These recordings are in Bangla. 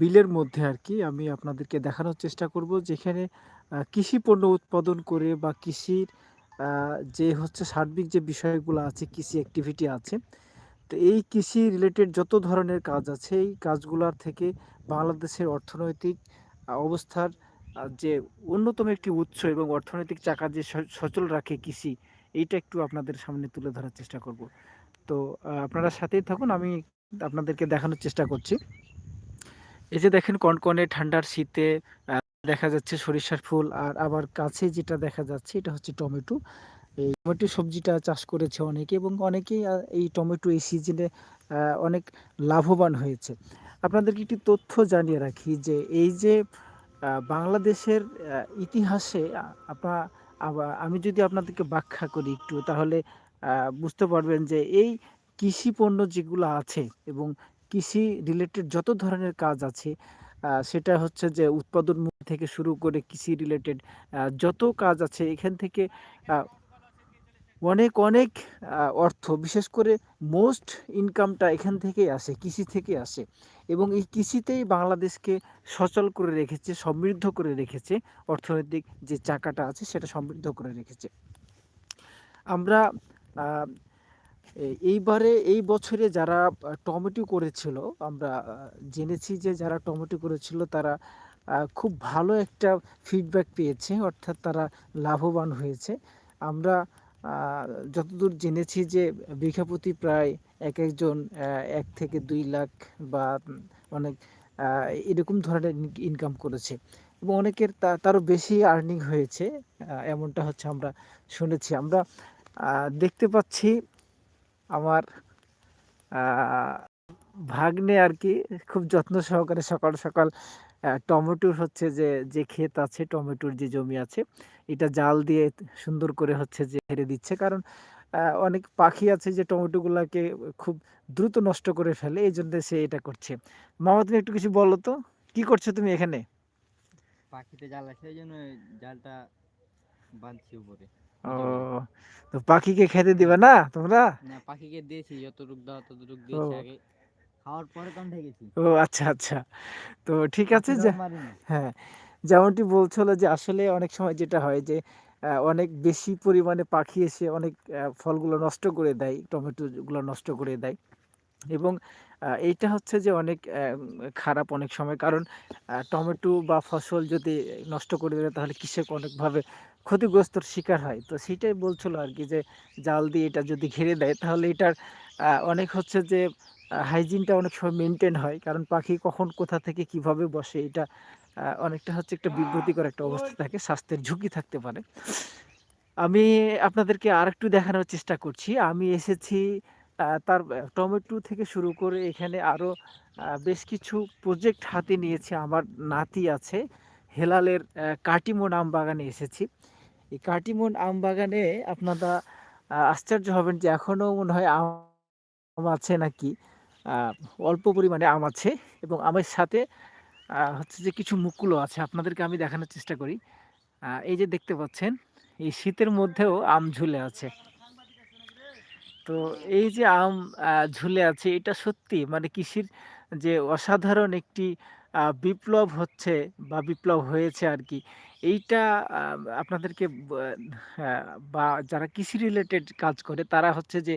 বিলের মধ্যে আর কি আমি আপনাদেরকে দেখানোর চেষ্টা করব যেখানে কৃষি পণ্য উৎপাদন করে বা কৃষির যে হচ্ছে সার্বিক যে বিষয়গুলো আছে, কৃষি অ্যাক্টিভিটি আছে। তো এই কৃষি রিলেটেড যত ধরনের কাজ আছে, এই কাজগুলার থেকে বাংলাদেশের অর্থনৈতিক অবস্থার যে অন্যতম একটি উৎস এবং অর্থনৈতিক চাকা যে সচল রাখে কৃষি, এইটা একটু আপনাদের সামনে তুলে ধরার চেষ্টা করব। তো আপনারা সাথেই থাকুন। আমি আপনাদেরকে দেখানোর চেষ্টা করছি। এই যে দেখেন কনকনে ঠান্ডার শীতে দেখা যাচ্ছে সরিষার ফুল আর আবার কাছে যেটা দেখা যাচ্ছে এটা হচ্ছে টমেটো। এই টমেটো সবজিটা চাষ করেছে অনেকে এবং অনেকেই এই টমেটো এই সিজনে অনেক লাভবান হয়েছে। আপনাদেরকে একটি তথ্য জানিয়ে রাখি যে এই যে বাংলাদেশের ইতিহাসে আপনার আমি যদি আপনাদেরকে ব্যাখ্যা করি একটু, তাহলে বুঝতে পারবেন যে এই কৃষি পণ্য যেগুলো আছে এবং কৃষি রিলেটেড যত ধরনের কাজ আছে সেটা হচ্ছে যে উৎপাদন থেকে শুরু করে কৃষি রিলেটেড যত কাজ আছে এখান থেকে অনেক, অনেক অর্থ বিশেষ করে মোস্ট ইনকামটা এখান থেকেই আসে, কৃষি থেকে আসে এবং এই কৃষিতেই বাংলাদেশকে সচল করে রেখেছে, সমৃদ্ধ করে রেখেছে। অর্থনৈতিক যে চাকাটা আছে সেটা সমৃদ্ধ করে রেখেছে। আমরা এইবারে এই বছরে যারা টমেটো করেছিল, আমরা জেনেছি যে যারা টমেটো করেছিল তারা খুব ভালো একটা ফিডব্যাক পেয়েছে। অর্থাৎ তারা লাভবান হয়েছে। আমরা যতদূর জেনেছি যে বিঘাপ্রতি প্রায় এক একজন এক থেকে দুই লাখ বা অনেক এরকম ধরনের ইনকাম করেছে এবং অনেকের তারও বেশি আর্নিং হয়েছে। এমনটা হচ্ছে আমরা শুনেছি। আমরা দেখতে পাচ্ছি আমার ভাগ্নে আর কি খুব যত্ন সহকারে সকাল, সকাল টমেটোর হচ্ছে যে, যে ক্ষেত আছে, টমেটোর যে জমি আছে, এটা জাল দিয়ে সুন্দর করে হচ্ছে যে হেরে দিচ্ছে। কারণ অনেক পাখি আছে যে টমেটোগুলাকে খুব দ্রুত নষ্ট করে ফেলে। এই জন্য সে এটা করছে। মামা তুমি একটু কিছু বলো তো? কি করছ তুমি এখানে? পাখিতে জাল আছে এই জন্য জালটা বাঁধছি উপরে ও! তো পাখিকে খেতে দিবে না তোমরা? না পাখিকে দিয়েছি যতটুক দেওয়া ততটুক দিয়েছি! আগে। খাওয়ার পরে তখন ঢেকেছি। ও আচ্ছা, আচ্ছা। তো ঠিক আছে যে হ্যাঁ, যেমনটি বলছিল যে আসলে অনেক সময় যেটা হয় যে অনেক বেশি পরিমাণে পাখি এসে অনেক ফলগুলো নষ্ট করে দেয়, টমেটো গুলো নষ্ট করে দেয় এবং এইটা হচ্ছে যে অনেক খারাপ অনেক সময়। কারণ টমেটো বা ফসল যদি নষ্ট করে দেয় তাহলে কৃষক অনেকভাবে ক্ষতিগ্রস্তর শিকার হয়। তো সেটাই বলছিল আরকি যে, জাল দিয়ে এটা যদি ঘিরে দেয়, তাহলে এটার অনেক হচ্ছে যে হাইজিনটা অনেক সময় মেনটেন হয়। কারণ পাখি কখন কোথা থেকে কীভাবে বসে, এটা অনেকটা হচ্ছে একটা বিব্রতিকর একটা অবস্থা থাকে। স্বাস্থ্যের ঝুঁকি থাকতে পারে। আমি আপনাদেরকে আরেকটু দেখানোর চেষ্টা করছি। আমি এসেছি তার, টমেটো থেকে শুরু করে এখানে আরও বেশ কিছু প্রজেক্ট হাতে নিয়েছে আমার নাতি আছে। হেলালের কাটিমো নাম বাগানে এসেছি। এই কাটিমন আম বাগানে আপনারা আশ্চর্য হবেন যে এখনও মনে হয় আম আছে নাকি। অল্প পরিমাণে আম আছে এবং আমের সাথে হচ্ছে যে কিছু মুকুলও আছে। আপনাদেরকে আমি দেখানোর চেষ্টা করি। এই যে দেখতে পাচ্ছেন, এই শীতের মধ্যেও আম ঝুলে আছে। তো এই যে আম ঝুলে আছে এটা সত্যি মানে কৃষির যে অসাধারণ একটি বিপ্লব হচ্ছে বা বিপ্লব হয়েছে আর কি এইটা আপনাদেরকে বা যারা কৃষি রিলেটেড কাজ করে, তারা হচ্ছে যে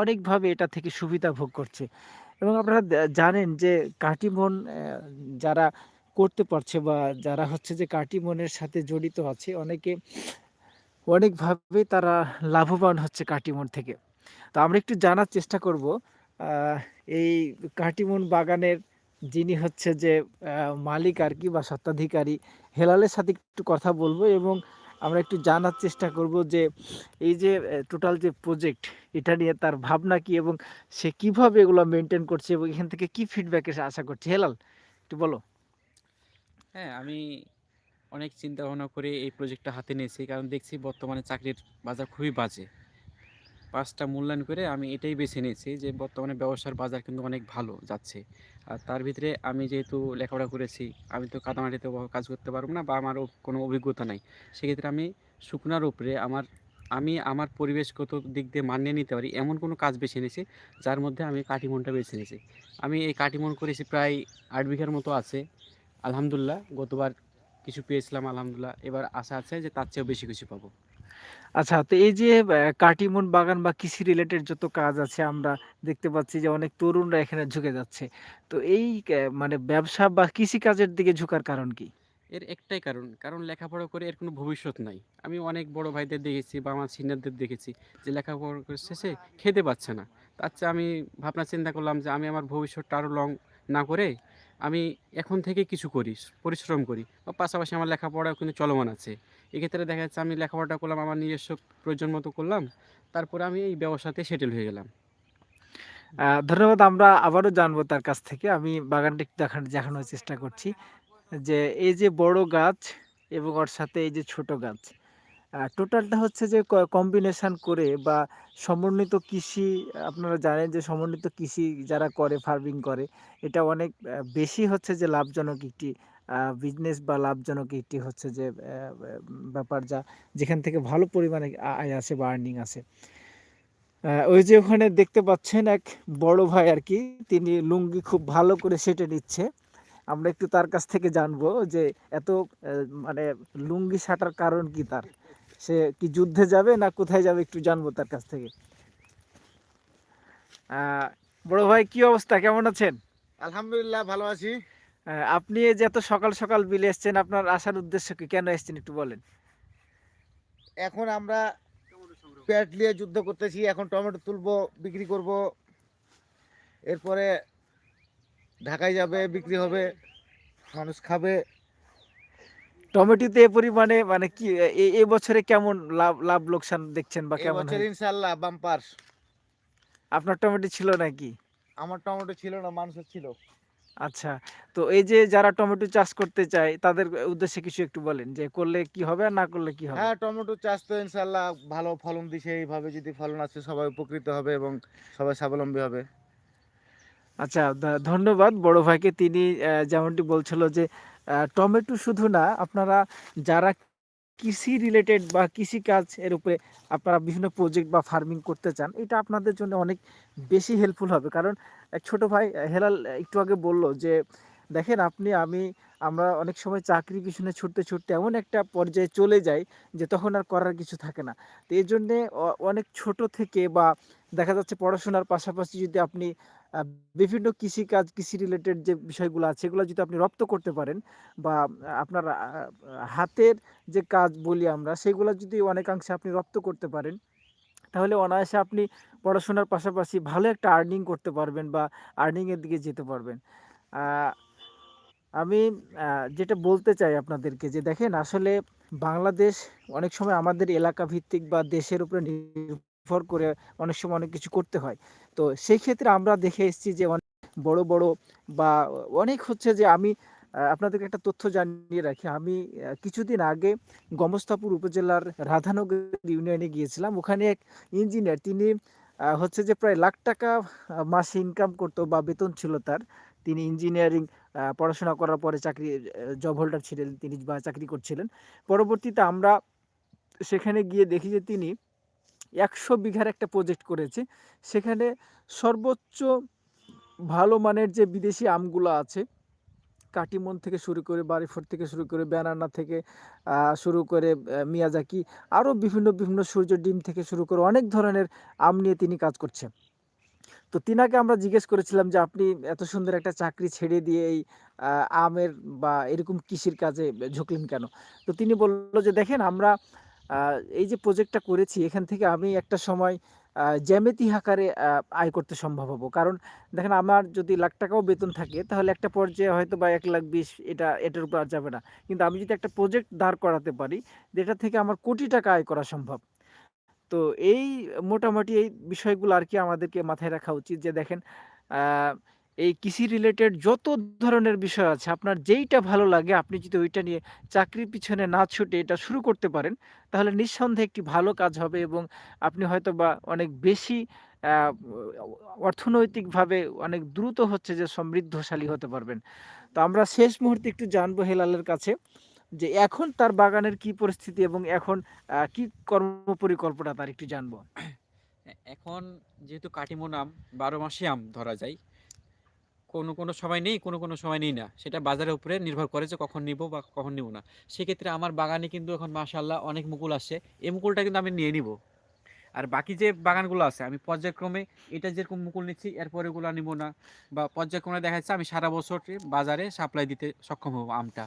অনেকভাবে এটা থেকে সুবিধা ভোগ করছে। এবং আপনারা জানেন যে কাটিমন যারা করতে পারছে বা যারা হচ্ছে যে কাটিমনের সাথে জড়িত আছে, অনেকে অনেকভাবে তারা লাভবান হচ্ছে কাটিমন থেকে। তো আমরা একটু জানার চেষ্টা করব এই কাটিমন বাগানের যিনি হচ্ছে যে মালিক আর কি বা স্বত্বাধিকারী হেলালের সাথে একটু কথা বলব এবং আমরা একটু জানার চেষ্টা করব যে এই যে টোটাল যে প্রজেক্ট এটা নিয়ে তার ভাবনা কি এবং সে কীভাবে এগুলো মেনটেন করছে এবং এখান থেকে কি ফিডব্যাক এসে আশা করছে? হেলাল একটু বলো। হ্যাঁ, আমি অনেক চিন্তা ভাবনা করে এই প্রজেক্টটা হাতে নিয়েছি। কারণ দেখছি বর্তমানে চাকরির বাজার খুবই বাজে। ৫ টা মূল্যায়ন করে আমি এটাই বেছে নিয়েছি যে বর্তমানে ব্যবসার বাজার কিন্তু অনেক ভালো যাচ্ছে। আর তার ভিতরে আমি যেহেতু লেখাপড়া করেছি, আমি তো কাদামাটিতে কাজ করতে পারব না বা আমারও কোনো অভিজ্ঞতা নাই। সেক্ষেত্রে আমি শুকনার উপরে আমার আমি আমার পরিবেশগত দিক দিয়ে মানিয়ে নিতে পারি এমন কোনো কাজ বেছে নিয়েছি যার মধ্যে আমি কাটিমনটা বেছে নিয়েছি আমি এই কাটিমন করেছি প্রায় আট বিঘার মতো আছে আলহামদুলিল্লাহ গতবার কিছু পেয়েছিলাম আলহামদুলিল্লাহ এবার আশা আছে যে তার চেয়েও বেশি কিছু পাবো আচ্ছা তো এই যে কাটিমন বাগান বা কৃষি রিলেটেড যত কাজ আছে আমরা দেখতে পাচ্ছি যে, অনেক তরুণরা এখানে ঝুঁকে যাচ্ছে। তো এই মানে ব্যবসা বা কৃষি কাজের দিকে ঝুঁকার কারণ কি? এর একটাই কারণ। কারণ লেখাপড়া করে এর কোনো ভবিষ্যৎ নাই। আমি অনেক বড় ভাইদের দেখেছি বা আমার সিনিয়রদের দেখেছি যে, লেখাপড়া করে শেষে খেতে পাচ্ছে না। তার চেয়ে আমি ভাবনা চিন্তা করলাম যে, আমি আমার ভবিষ্যৎটা আরও লং না করে আমি এখন থেকে কিছু করি, পরিশ্রম করি। বা পাশাপাশি আমার লেখাপড়াও কিন্তু চলমান আছে। এক্ষেত্রে দেখা যাচ্ছে আমি লেখাপড়াটা করলাম, আমার নিজস্ব প্রয়োজন মতো করলাম, তারপরে আমি এই ব্যবসাতে সেটেল হয়ে গেলাম। ধন্যবাদ, আমরা আবারও জানব তার কাছ থেকে। আমি বাগানটা একটু দেখানোর দেখানোর চেষ্টা করছি যে এই যে বড় গাছ এবং ওর সাথে এই যে ছোট গাছ টোটালটা হচ্ছে যে কম্বিনেশন করে বা সমন্বিত কৃষি, আপনারা জানেন যে সমন্বিত কৃষি যারা করে ফার্মিং করে, এটা অনেক বেশি হচ্ছে যে লাভজনক একটি বিজনেস বা লাভজনক একটি হচ্ছে যে ব্যাপার যা যেখান থেকে ভালো পরিমাণে আয় আসে বা আর্নিং আহ, ওই যে ওখানে দেখতে পাচ্ছেন এক বড় ভাই আর কি তিনি লুঙ্গি খুব ভালো করে সেটে নিচ্ছে। আমরা একটু তার কাছ থেকে জানব যে এত মানে লুঙ্গি সাটার কারণ কি তার? সে কি যুদ্ধে যাবে না কোথায় যাবে একটু জানব তার কাছ থেকে। বড় ভাই কি অবস্থা? কেমন আছেন? আলহামদুলিল্লাহ ভালো আছি। আপনি যে এত সকাল সকাল বিলে এসছেন আপনার আসার উদ্দেশ্য কি? কেন এসছেন একটু বলেন। এখন আমরা পেট নিয়ে যুদ্ধ করতেছি এখন টমেটো তুলবো বিক্রি করব। এরপরে ঢাকায় যাবে বিক্রি হবে মানুষ খাবে। টমেটোতে এ পরিমাণে মানে কি এ- বছরে কেমন লাভ লাভ লোকসান দেখছেন বা কেমন? ইনশাল্লাহ বাম্পার। আপনার টমেটো ছিল নাকি? আমার টমেটো ছিল না মানুষের ছিল। আচ্ছা তো এই যে যারা টমেটো চাষ করতে চায় তাদের উদ্দেশ্যে কিছু একটু বলেন যে করলে কি হবে আর না করলে কি হবে? হ্যাঁ টমেটো চাষ তো ইনশাল্লাহ ভালো ফলন দিছে। এইভাবে যদি ফলন আসে সবাই উপকৃত হবে এবং সবাই স্বাবলম্বী হবে। আচ্ছা ধন্যবাদ বড় ভাইকে। তিনি যেমনটি বলছিল যে টমেটো শুধু না আপনারা যারা কৃষি রিলেটেড বা কৃষি কাজ এর উপরে আপনারা বিভিন্ন প্রজেক্ট বা ফার্মিং করতে চান, এটা আপনাদের জন্য অনেক বেশি হেল্পফুল হবে। কারণ ছোট ভাই হেলাল একটু আগে বলল যে, দেখেন আপনি, আমি, আমরা অনেক সময় চাকরি পিছনে ছুটতে ছুটতে এমন একটা পর্যায়ে চলে যাই যে তখন আর করার কিছু থাকে না। তো এই জন্যে অনেক ছোট থেকে বা দেখা যাচ্ছে পড়াশোনার পাশাপাশি যদি আপনি বিভিন্ন কৃষিকাজ, কৃষি রিলেটেড যে বিষয়গুলো আছে সেগুলো যদি আপনি রপ্ত করতে পারেন বা আপনার হাতের যে কাজ বলি আমরা, সেগুলো যদি অনেকাংশে আপনি রপ্ত করতে পারেন, তাহলে অনায়াসে আপনি পড়াশোনার পাশাপাশি ভালো একটা আর্নিং করতে পারবেন বা আর্নিংয়ের দিকে যেতে পারবেন। আমি যেটা বলতে চাই আপনাদেরকে যে দেখেন, আসলে বাংলাদেশ অনেক সময় আমাদের এলাকা ভিত্তিক বা দেশের উপরে নির্ভর করে অনেক সময় অনেক কিছু করতে হয়। তো সেই ক্ষেত্রে আমরা দেখে এসেছি যে অনেক বড় বড় বা অনেক হচ্ছে যে আমি আপনাদেরকে একটা তথ্য জানিয়ে রাখি। আমি কিছুদিন আগে গমস্তাপুর উপজেলার রাধানগর ইউনিয়নে গিয়েছিলাম। ওখানে এক ইঞ্জিনিয়ার তিনি হচ্ছে যে প্রায় লাখ টাকা মাসে ইনকাম করতো বা বেতন ছিল তার। তিনি ইঞ্জিনিয়ারিং পড়াশোনা করার পরে চাকরি জব হোল্ডার ছিলেন তিনি বা চাকরি করছিলেন। পরবর্তীতে আমরা সেখানে গিয়ে দেখি যে তিনি একশো বিঘার একটা প্রজেক্ট করেছে। সেখানে সর্বোচ্চ ভালো মানের যে বিদেশি আমগুলো আছে, কাটিমন থেকে শুরু করে বাড়িফোর থেকে শুরু করে ব্যানানা থেকে শুরু করে মিয়াজাকি আরও বিভিন্ন বিভিন্ন সূর্য ডিম থেকে শুরু করে অনেক ধরনের আম নিয়ে তিনি কাজ করছেন। তো তিনাকে আমরা জিজ্ঞেস করেছিলাম যে, আপনি এত সুন্দর একটা চাকরি ছেড়ে দিয়ে এই আমের বা এরকম কৃষির কাজে ঝুঁকলেন কেন? তো তিনি বলল যে, দেখেন, আমরা এই যে প্রজেক্টটা করেছি, এখান থেকে আমি একটা সময় জ্যামিতি আকারে আয় করতে সম্ভব হব। কারণ দেখেন, আমার যদি লাখ টাকাও বেতন থাকে, তাহলে একটা পর্যায়ে হয়তো বা এক লাখ বিশ এটা, এটার উপর আর যাবে না। কিন্তু আমি যদি একটা প্রজেক্ট দাঁড় করাতে পারি, যেটা থেকে আমার কোটি টাকা আয় করা সম্ভব। তো এই মোটামুটি এই বিষয়গুলো আর কি আমাদেরকে মাথায় রাখা উচিত যে দেখেন এই কৃষি রিলেটেড যত ধরনের বিষয় আছে, আপনার যেইটা ভালো লাগে, আপনি যদি ওইটা নিয়ে চাকরির পিছনে না ছুটে এটা শুরু করতে পারেন, তাহলে নিঃসন্দেহে একটি ভালো কাজ হবে এবং আপনি হয়তো বা অনেক বেশি অর্থনৈতিকভাবে অনেক দ্রুত হচ্ছে যে সমৃদ্ধশালী হতে পারবেন। তো আমরা শেষ মুহূর্তে একটু জানব হেলালের কাছে যে এখন তার বাগানের কি পরিস্থিতি এবং এখন কি কর্মপরিকল্পনা তার একটু জানব। এখন যেহেতু কাটিমন আম বারো মাসে আম ধরা যায় কোনো কোনো সময় নেই, কোনো কোনো সময় নেই না। সেটা বাজারের উপরে নির্ভর করে যে কখন নিব বা কখন নিব না। সেক্ষেত্রে আমার বাগানে কিন্তু এখন মাশাল্লাহ অনেক মুকুল আসছে। এই মুকুলটা কিন্তু আমি নিয়ে নিব। আর বাকি যে বাগানগুলো আছে, আমি পর্যায়ক্রমে এটা যেরকম মুকুল নিচ্ছি এরপরে ওগুলো নিব না। বা পর্যায়ক্রমে দেখা যাচ্ছে আমি সারা বছর বাজারে সাপ্লাই দিতে সক্ষম হব আমটা।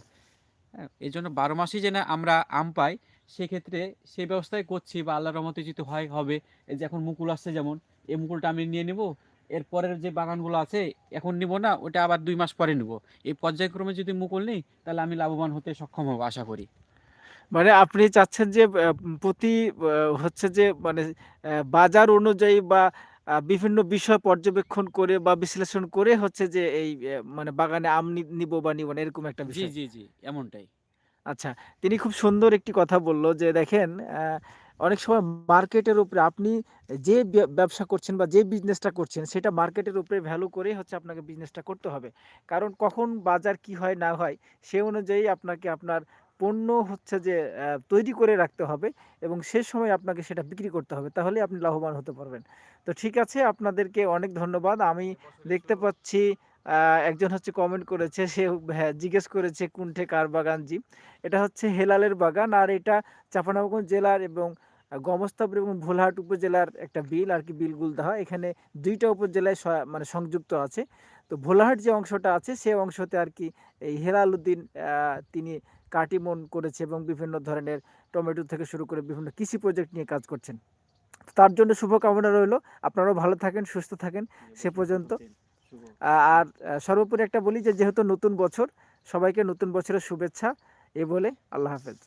হ্যাঁ এই জন্য বারো মাসই যে না আমরা আম পাই, সেক্ষেত্রে সেই ব্যবস্থাই করছি বা আল্লাহর রহমতে যদি হয়, হবে। এই যে এখন মুকুল আসছে যেমন, এই মুকুলটা আমি নিয়ে নেব। এরপরের যে বাগানগুলো আছে এখন নিব না ওটা আবার দুই মাস পরে নিব। এই পর্যায়ক্রমে যদি মুকুল নেই তাহলে আমি লাভবান হতে সক্ষম হব আশা করি। মানে আপনি চাচ্ছেন যে প্রতি হচ্ছে যে মানে বাজার অনুযায়ী বা বিভিন্ন বিষয় পর্যবেক্ষণ করে বা বিশ্লেষণ করে হচ্ছে যে এই মানে বাগানে আম নিব বা নিব না এরকম একটা জি বিষয়? জি জি এমনটাই। আচ্ছা তিনি খুব সুন্দর একটি কথা বলল যে দেখেন আহ, অনেক সময় মার্কেটের উপরে আপনি যে ব্যবসা করছেন বা যে বিজনেসটা করছেন সেটা মার্কেটের উপরে ভ্যালু করে হচ্ছে আপনাকে বিজনেসটা করতে হবে। কারণ কখন বাজার কি হয় না হয় সে অনুযায়ী আপনাকে আপনার পণ্য হচ্ছে যে তৈরি করে রাখতে হবে এবং সে সময় আপনাকে সেটা বিক্রি করতে হবে। তাহলে আপনি লাভবান হতে পারবেন। তো ঠিক আছে আপনাদেরকে অনেক ধন্যবাদ। আমি দেখতে পাচ্ছি একজন হচ্ছে কমেন্ট করেছে সে হ্যাঁ, জিজ্ঞেস করেছে কুণ্ঠে কার বাগান জি এটা হচ্ছে হেলালের বাগান। আর এটা চাঁপানগঞ্জ জেলার এবং গমস্তাপুর এবং ভোলাহাট উপজেলার একটা বিল আর কি বিল গুলদাহা এখানে দুইটা উপজেলায় মানে সংযুক্ত আছে। তো ভোলাহাট যে অংশটা আছে, সে অংশতে আর কি এই হেলাল উদ্দিন তিনি কাটিমন করেছে এবং বিভিন্ন ধরনের টমেটো থেকে শুরু করে বিভিন্ন কৃষি প্রজেক্ট নিয়ে কাজ করছেন। তার জন্য শুভকামনা রইল। আপনারাও ভালো থাকেন, সুস্থ থাকেন। সে পর্যন্ত। আর সর্বোপরি একটা বলি যে, যেহেতু নতুন বছর, সবাইকে নতুন বছরের শুভেচ্ছা। এ বলে আল্লাহ হাফেজ।